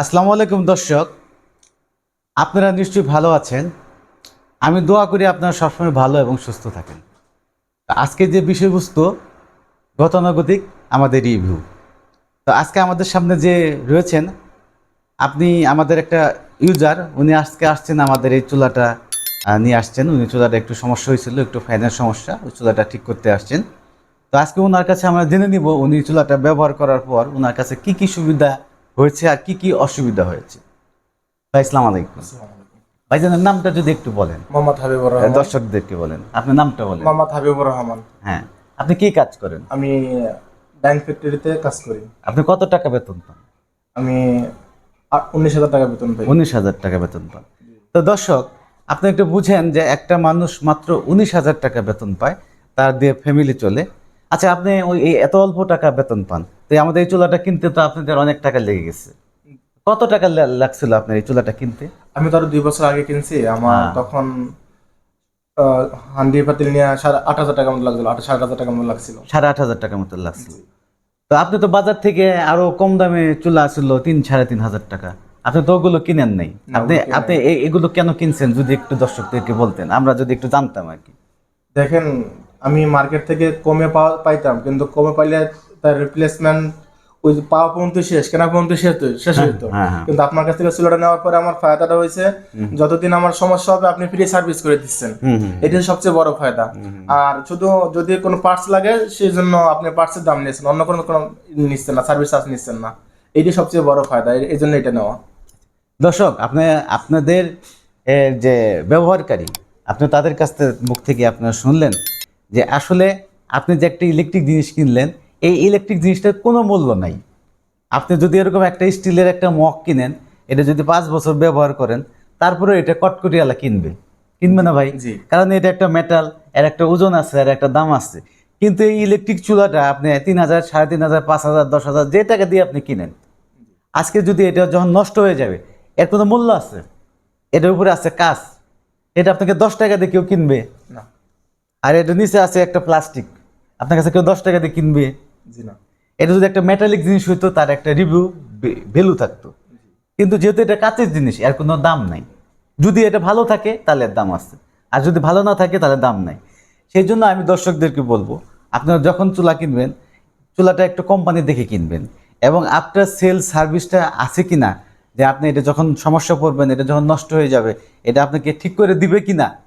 আসসালামু আলাইকুম দর্শক। আপনারা নিশ্চয়ই ভালো আছেন। আমি দোয়া করি আপনারা সবসময় ভালো এবং সুস্থ থাকেন। আজকে যে বিষয়বস্তু, গতানুগতিক আমাদের রিভিউ তো আজকে আমাদের সামনে যে রয়েছেন, আপনি আমাদের একটা ইউজার উনি আজকে আসছেন আমাদের এই চুলাটা নিয়ে আসছেন। উনি চুলাটা একটু সমস্যা হয়েছিল, একটু ফ্যানের সমস্যা, ওই চুলাটা ঠিক করতে আসছেন। তো আজকে ওনার কাছে আমরা জেনে নিব, উনি চুলাটা ব্যবহার করার পর ওনার কাছে কি কি সুবিধা হয়েছে আর কি কি অসুবিধা হয়েছে? ভাই ইসলাম আলাইকুম। ভাই ভাইজানের নামটা যদি একটু বলেন। মোহাম্মদ হাবিবুর রহমান। দর্শকদেরকে বলেন। আপনার নামটা বলেন। মোহাম্মদ হাবিবুর রহমান। হ্যাঁ। আপনি কি কাজ করেন? আমি ব্যাংক ফ্যাক্টরিতে কাজ করি। আপনি কত টাকা বেতন পান? আমি উনিশ হাজার টাকা বেতন পাই। উনিশ হাজার টাকা বেতন পান। তো দর্শক আপনি একটু বুঝেন যে একটা মানুষ মাত্র উনিশ হাজার টাকা বেতন পায় তার দিয়ে ফ্যামিলি চলে। আচ্ছা আপনি ওই এত অল্প টাকা বেতন পান। তো আমাদের এই চুলাটা কিনতে তো আপনাদের অনেক টাকা লেগে গেছে। কত টাকা লাগছিল আপনার এই চুলাটা কিনতে? আমি তো আরও দুই বছর আগে কিনছি আমার হ্যাঁ। তখন হান্ডি পাতিল নিয়ে সাড়ে আট হাজার টাকা মতো লাগছিল আট সাড়ে আট হাজার টাকা মতো লাগছিল। সাড়ে আট হাজার টাকার মতো লাগছিল। তো আপনি তো বাজার থেকে আরও কম দামে চুলা ছিল তিন সাড়ে তিন হাজার টাকা। আপনি তো ওগুলো কিনেন নাই। আপনি আপনি এগুলো কেন কিনছেন যদি একটু দর্শকদেরকে বলতেন আমরা যদি একটু জানতাম আর কি। দেখেন আমি মার্কেট থেকে কমে পাওয়া পাইতাম কিন্তু কমে পাইলে তার রিপ্লেসমেন্ট ওই যে পাওয়া পর্যন্ত শেষ কেনা পর্যন্ত শেষ শেষ হইতো। হ্যাঁ, হ্যাঁ। কিন্তু আপনার কাছ থেকে চুলাটা নেওয়ার পরে আমার ফায়দাটা হয়েছে যতদিন আমার সমস্যা হবে আপনি ফ্রি সার্ভিস করে দিচ্ছেন। এটা সবচেয়ে বড় ফায়দা। আর শুধু যদি কোনো পার্টস লাগে সেই জন্য আপনি পার্টসের দাম নিচ্ছেন অন্য কোনো কোনো নিচ্ছেন না সার্ভিস চার্জ নিচ্ছেন না। এটি সবচেয়ে বড় ফায়দা এই জন্য এটা নেওয়া। দর্শক আপনি আপনাদের যে ব্যবহারকারী আপনি তাদের কাছ থেকে মুখ থেকে আপনারা শুনলেন যে আসলে আপনি যে একটা ইলেকট্রিক জিনিস কিনলেন এই ইলেকট্রিক জিনিসটার কোনো মূল্য নাই। আপনি যদি এরকম একটা স্টিলের একটা মগ কিনেন এটা যদি পাঁচ বছর ব্যবহার করেন তারপরে এটা কটকটিয়ালা কিনবে। কিনবে না ভাই? জি। কারণ এটা একটা মেটাল এর একটা ওজন আছে আর একটা দাম আছে। কিন্তু এই ইলেকট্রিক চুলাটা আপনি তিন হাজার সাড়ে তিন হাজার পাঁচ হাজার দশ হাজার যে টাকা দিয়ে আপনি কিনেন আজকে যদি এটা যখন নষ্ট হয়ে যাবে এর কোনো মূল্য আছে? এটার উপরে আছে কাজ এটা আপনাকে দশ টাকা দিয়ে কেউ কিনবে? না। আর এটা নিচে আছে একটা প্লাস্টিক আপনার কাছে কেউ দশ টাকা দিয়ে কিনবে? জি না। এটা যদি একটা মেটালিক জিনিস হইতো তার একটা রিভিউ ভ্যালু থাকতো। কিন্তু যেহেতু এটা কাঁচের জিনিস এর কোনো দাম নাই। যদি এটা ভালো থাকে তাহলে এর দাম আছে। আর যদি ভালো না থাকে তাহলে দাম নাই। সেই জন্য আমি দর্শকদেরকে বলব আপনারা যখন চুলা কিনবেন চুলাটা একটু কোম্পানি দেখে কিনবেন। এবং আপনার সেল সার্ভিসটা আছে কি না যে আপনি এটা যখন সমস্যা পড়বেন এটা যখন নষ্ট হয়ে যাবে এটা আপনাকে ঠিক করে দিবে কি না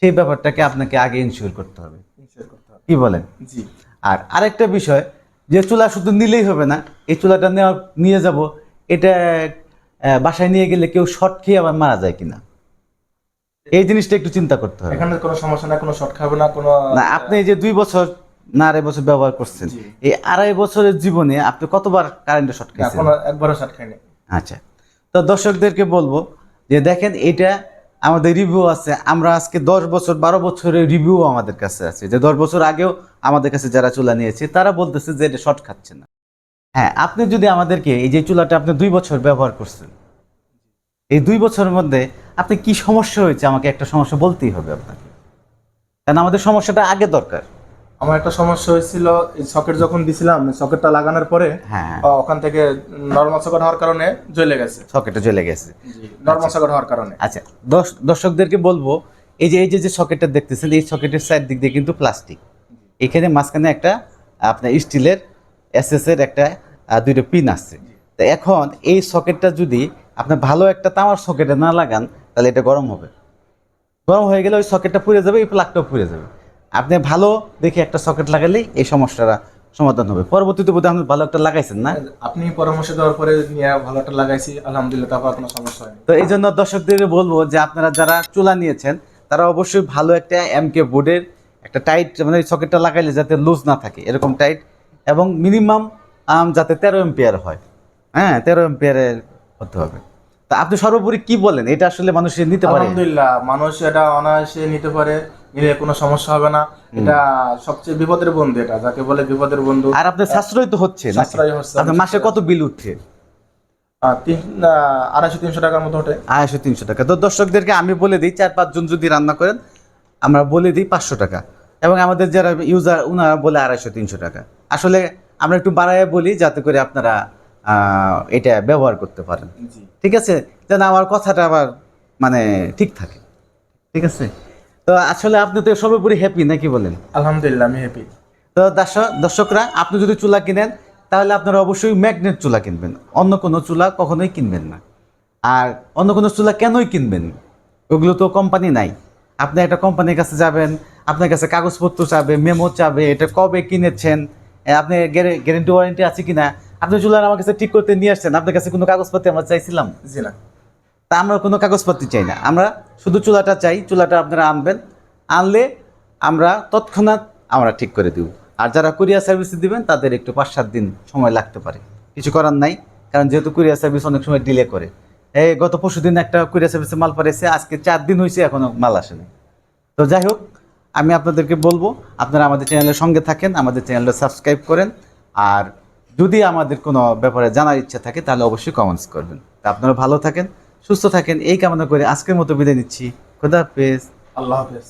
সেই ব্যাপারটাকে আপনাকে আগে ইনশিওর করতে হবে। Insure করতে হবে। কি বলেন? জি। আর আরেকটা বিষয় যে চুলা শুধু নিলেই হবে না এই চুলাটা নেওয়া নিয়ে যাব এটা বাসায় নিয়ে গেলে কেউ শর্ট খেয়ে আবার মারা যায় কিনা? এই জিনিসটা একটু চিন্তা করতে হবে। এখানে কোনো সমস্যা না কোনো শর্ট খাবে না কোনো না আপনি এই যে দুই বছর না আড়াই বছর ব্যবহার করছেন এই আড়াই বছরের জীবনে আপনি কতবার কারেন্টে শর্ট না, খেয়েছেন? একবারও শর্ট খাইনি। আচ্ছা। তো দর্শকদেরকে বলব যে দেখেন এটা আমাদের রিভিউ আছে। আমরা আজকে দশ বছর, বারো বছরের রিভিউ আমাদের কাছে আছে। যে দশ বছর আগেও আমাদের কাছে যারা চুলা নিয়েছে, তারা বলতেছে যে এটা শর্ট খাচ্ছে না। হ্যাঁ আপনি যদি আমাদেরকে এই যে চুলাটা আপনি দুই বছর ব্যবহার করছেন, এই দুই বছরের মধ্যে আপনি কি সমস্যা হয়েছে? আমাকে একটা সমস্যা বলতেই হবে আপনাকে। কারণ আমাদের সমস্যাটা আগে দরকার। আমার একটা সমস্যা হয়েছিল এই সকেট যখন দিছিলাম সকেটটা লাগানোর পরে হ্যাঁ। ওখান থেকে নর্মাল সকেট হওয়ার কারণে জ্বলে গেছে। সকেটে জ্বলে গেছে। নর্মাল সকেট হওয়ার কারণে। আচ্ছা দর্শকদেরকে বলব এই যে এই যে যে সকেটটা দেখতেছেন এই সকেটের সাইড দিক দিয়ে কিন্তু প্লাস্টিক এখানে মাঝখানে একটা আপনার স্টিলের এসএস এর একটা দুইটা পিন আছে। তো এখন এই সকেটটা যদি আপনি ভালো একটা তামার সকেটে না লাগান তাহলে এটা গরম হবে। গরম হয়ে গেলে ওই সকেটটা পুড়ে যাবে এই প্লাগটাও পুড়ে যাবে। আপনি ভালো দেখে একটা সকেট লাগালেই এই সমস্যাটা সমাধান হবে। পরবর্তীতে বোধহয় আপনি ভালো একটা লাগাইছেন না? আপনি পরামর্শ দেওয়ার পরে নিয়ে ভালো একটা লাগাইছি আলহামদুলিল্লাহ তারপর কোনো সমস্যা হয়নি। তো এই জন্য দর্শকদের বলব যে আপনারা যারা চুলা নিয়েছেন তারা অবশ্যই ভালো একটা এমকে বোর্ডের একটা টাইট মানে সকেটটা লাগাইলে যাতে লুজ না থাকে এরকম টাইট এবং মিনিমাম যাতে তেরো এম্পিয়ার হয়। হ্যাঁ তেরো এম্পিয়ারের হতে হবে। তা আপনি সর্বোপরি কি বলেন? এটা আসলে মানুষের নিতে পারে? আলহামদুলিল্লাহ মানুষ এটা অনায়াসে নিতে পারে। নিলে কোনো সমস্যা হবে না। এটা সবচেয়ে বিপদের বন্ধু এটা যাকে বলে বিপদের বন্ধু। আর আপনার সাশ্রয় তো হচ্ছে? সাশ্রয় হচ্ছে। আপনার মাসে কত বিল উঠছে? আড়াইশো তিনশো টাকার মতো ওঠে। আড়াইশো তিনশো টাকা। তো দর্শকদেরকে আমি বলে দিই চার পাঁচজন যদি রান্না করেন আমরা বলে দিই পাঁচশো টাকা। এবং আমাদের যারা ইউজার ওনারা বলে আড়াইশো তিনশো টাকা। আসলে আমরা একটু বাড়ায় বলি যাতে করে আপনারা এটা ব্যবহার করতে পারেন। ঠিক আছে? যেন আমার কথাটা আবার মানে ঠিক থাকে। ঠিক আছে? তো আসলে আপনি তো সর্বোপরি হ্যাপি নাকি বলেন? আলহামদুলিল্লাহ আমি হ্যাপি তো দর্শক দর্শকরা আপনি যদি চুলা কিনেন তাহলে আপনারা অবশ্যই ম্যাগনেট চুলা কিনবেন। অন্য কোনো চুলা কখনোই কিনবেন না। আর অন্য কোনো চুলা কেনই কিনবেন? ওগুলো তো কোম্পানি নাই। আপনি একটা কোম্পানির কাছে যাবেন আপনার কাছে কাগজপত্র চাবে মেমো চাবে এটা কবে কিনেছেন আপনি গ্যারেন্টি ওয়ারেন্টি আছে কিনা? আপনি চুলার আমার কাছে ঠিক করতে নিয়ে আসছেন আপনার কাছে কোনো কাগজপত্র আমরা চাইছিলাম? জি না। তা আমরা কোনো কাগজপত্র চাই না। আমরা শুধু চুলাটা চাই, চুলাটা আপনারা আনবেন। আনলে আমরা তৎক্ষণাৎ আমরা ঠিক করে দিব। আর যারা কুরিয়ার সার্ভিস দিবেন, তাদের একটু পাঁচ সাত দিন সময় লাগতে পারে। কিছু করার নাই, কারণ যেহেতু কুরিয়ার সার্ভিস অনেক সময় ডিলে করে। এই গত পরশু দিন একটা কুরিয়ার সার্ভিসে মাল পাঠিয়েছে আজকে চার দিন হয়েছে এখনও মাল আসেনি। তো যাই হোক, আমি আপনাদেরকে বলব, আপনারা আমাদের চ্যানেলের সঙ্গে থাকেন, আমাদের চ্যানেলটা সাবস্ক্রাইব করেন। আর যদি আমাদের কোনো ব্যাপারে জানার ইচ্ছা থাকে, তাহলে অবশ্যই কমেন্টস করবেন। তা আপনারা ভালো থাকেন সুস্থ থাকেন এই কামনা করে আজকের মতো বিদায় নিচ্ছি। খোদা হাফেজ। আল্লাহ হাফেজ।